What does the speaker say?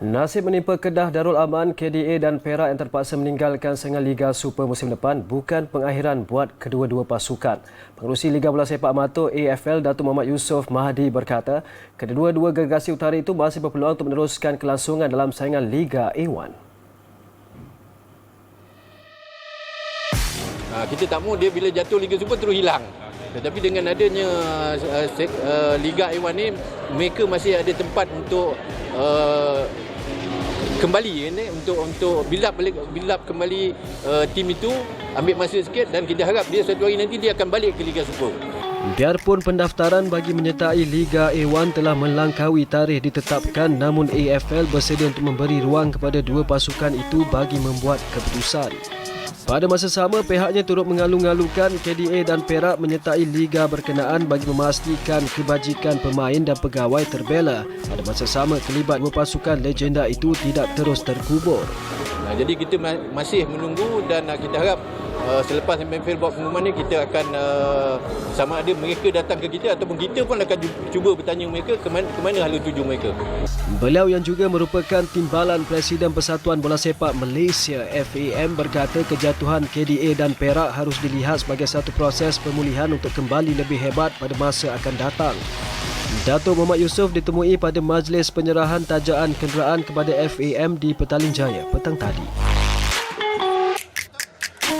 Nasib menimpa Kedah Darul Aman, KDA dan Perak yang terpaksa meninggalkan sengal Liga Super musim depan bukan pengakhiran buat kedua-dua pasukan. Pengerusi Liga Bola Sepak Amatur AFL Datuk Muhammad Yusof Mahdi berkata, kedua-dua gergasi utara itu masih berpeluang untuk meneruskan kelangsungan dalam saingan Liga A1. Ha, kita tak mahu dia bila jatuh Liga Super terus hilang. Tetapi dengan adanya uh, uh, Liga A1 ni mereka masih ada tempat untuk uh, kembali ini untuk untuk build up balik build up kembali uh, tim itu ambil masa sikit dan kita harap dia satu hari nanti dia akan balik ke Liga Super. Biarpun pendaftaran bagi menyertai Liga A1 telah melangkaui tarikh ditetapkan namun AFL bersedia untuk memberi ruang kepada dua pasukan itu bagi membuat keputusan. Pada masa sama, pihaknya turut mengalu-ngalukan KDA dan Perak menyertai Liga berkenaan bagi memastikan kebajikan pemain dan pegawai terbela. Pada masa sama, kelibat dua pasukan legenda itu tidak terus terkubur. Nah, jadi kita ma- masih menunggu dan uh, kita harap uh, selepas MFL buat pengumuman ni kita akan uh, sama ada mereka datang ke kita ataupun kita pun akan cuba bertanya mereka ke mana, ke mana hala tuju mereka. Beliau yang juga merupakan timbalan Presiden Persatuan Bola Sepak Malaysia FAM berkata kejatuhan KDA dan Perak harus dilihat sebagai satu proses pemulihan untuk kembali lebih hebat pada masa akan datang. Datuk Muhammad Yusof ditemui pada majlis penyerahan tajaan kenderaan kepada FAM di Petaling Jaya petang tadi.